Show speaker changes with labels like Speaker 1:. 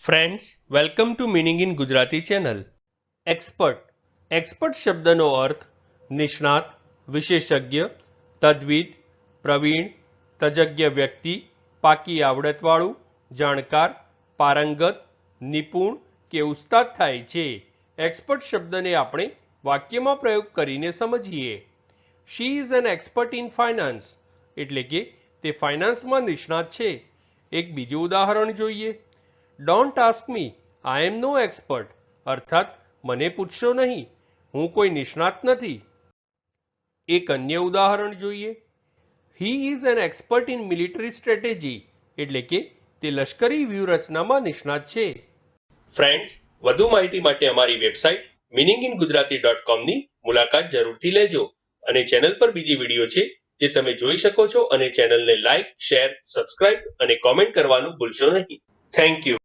Speaker 1: Friends welcome to meaning in Gujarati channel expert expert શબ્દનો અર્થ નિષ્ણાત વિશેષજ્ઞ તદ્વિદ પ્રવીણ તજજ્ઞ વ્યક્તિ પાકી આવડતવાળું જાણકાર પારંગત નિપુણ કે ઉસ્તાદ થાય છે એક્સપર્ટ શબ્દને આપણે વાક્યમાં પ્રયોગ કરીને સમજીએ she is an expert in finance એટલે કે તે ફાઇનાન્સમાં નિષ્ણાત છે એક બીજું ઉદાહરણ જોઈએ don't ask me I am no expert અર્થાત, મને પૂછશો નહીં. હું કોઈ નિષ્ણાત નથી. એક અન્ય ઉદાહરણ જોઈએ. He is an expert in military strategy એટલે કે, તે લશ્કરી વ્યૂહરચનામાં નિષ્ણાત છે. ફ્રેન્ડ્સ વધુ માહિતી માટે અમારી website meaning in Gujarati dot કોમની મુલાકાત જરૂરથી લેજો. અને ચેનલ પર બીજી વીડિયો છે, જે તમે જોઈ શકો છો. અને ચેનલને લાઇક શેર સબસ્ક્રાઇબ અને કોમેન્ટ કરવાનું ભૂલશો નહીં. Thank you